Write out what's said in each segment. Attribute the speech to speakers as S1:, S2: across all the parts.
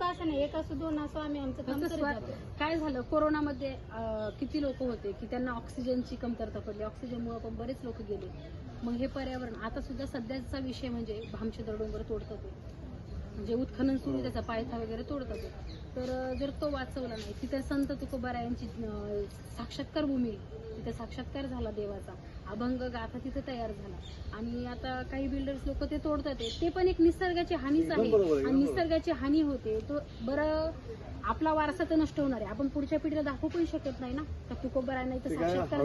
S1: का असं नाही. एक असो दोन असो आम्ही आमचं काम करत जातो.
S2: काय झालं? कोरोनामध्ये अं, किती लोक होते की त्यांना ऑक्सिजनची कमतरता पडली? ऑक्सिजनमुळे पण बरेच लोक गेले. मग हे पर्यावरण आता सुद्धा सध्याचा विषय म्हणजे भामचंद्र डोंगर तोडतात ते. म्हणजे उत्खनन सुरू आहे, त्याचा पायथा वगैरे तोडतात ते. तर अं, जर तो वाचवला नाही तिथे संत तुकोबारा यांची अं, साक्षात्कार भूमी तिथे साक्षात्कार झाला देवाचा. अभंग गाथा तिथे तयार झाला. आणि आता काही बिल्डर्स लोक ते तोडतात ते. पण एक निसर्गाची हानीच आहे. आणि निसर्गाची हानी होते. तो बरं आपला वारसा तर नष्ट होणार आहे. आपण पुढच्या पिढीला दाखवू पण शकत नाही ना? तर तुकोबारा नाही तर साक्षात्कार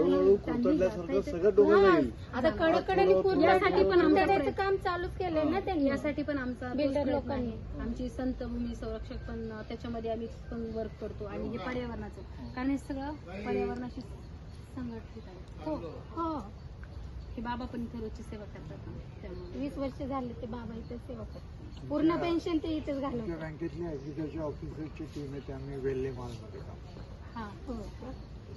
S1: आता कडकडाने
S2: यासाठी पण आमचा
S1: त्याचं
S2: प्रयत्न-
S1: काम चालूच केलंय ना त्यांनी.
S2: यासाठी पण आमचा प्रयत्न
S1: लोकांनी.
S2: आमची संत भूमी संरक्षक पण त्याच्यामध्ये आम्ही पण वर्क करतो. आणि हे पर्यावरणाचं. कारण हे सगळं पर्यावरणाशी संघटित आहे.
S1: हो. हो.
S2: हे बाबा पण इथे रोजची सेवा करतात ना त्यामुळे.
S1: वीस वर्ष झाले ते बाबा इथे सेवा करतात. पूर्ण पेन्शन ते इथेच घालवतात.
S3: बँकेतली ऍग्रिकल्चर ऑफिसरची टीम आहे त्यामुळे वेल्ले मालमध्ये काम
S2: हा
S1: हो.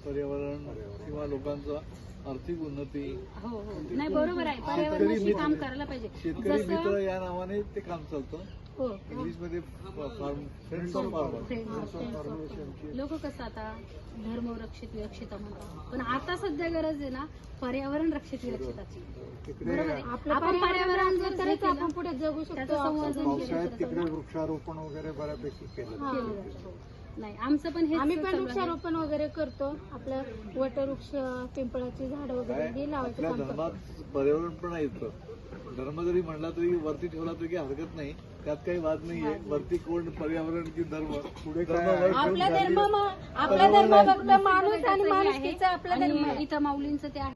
S4: पर्यावरण. किंवा लोकांचं आर्थिक उन्नती.
S2: हो हो. नाही बरोबर आहे. पर्यावरणाशी. काम करायला पाहिजे.
S4: शेतकरी मित्र
S2: जसं
S4: या नावाने ते काम चालतं.
S2: हो
S4: इंग्लिशमध्ये फार्म फ्रेंड्स ऑफ फार्मर
S2: लोक कसं आता धर्म रक्षित विरक्षित म्हणतात पण आता सध्या गरज आहे ना पर्यावरण रक्षित विरक्षिताची. बरोबर आहे.
S1: आपलं
S2: आपण पर्यावरण जर
S1: आपण पुढे जगू शकतो
S2: त्याचं संवर्धन
S3: पावसाळ्यात
S2: केलं
S3: तिकडे वृक्षारोपण वगैरे बऱ्यापैकी केलं.
S2: केलं. जातं. नाही आमचं पण हे
S1: आम्ही पण वृक्षारोपण वगैरे करतो. आपलं वटवृक्ष पिंपळाची झाडं वगैरे हे लावायचं
S4: आपल्या
S1: काम करतो.
S4: धर्मात पर्यावरण पण आहे इथं. धर्म जरी म्हणला तरी वरती ठेवला तरी काही हरकत नाही. त्यात काही वाद नाहीये. वरती कोण पर्यावरण की धर्म? पुढे काय
S1: आपला धर्म मा- आपला धर्म फक्त माणूस आणि माणुसकीचा आपला धर्म आहे.
S2: इथं माऊलींचं ते आहे.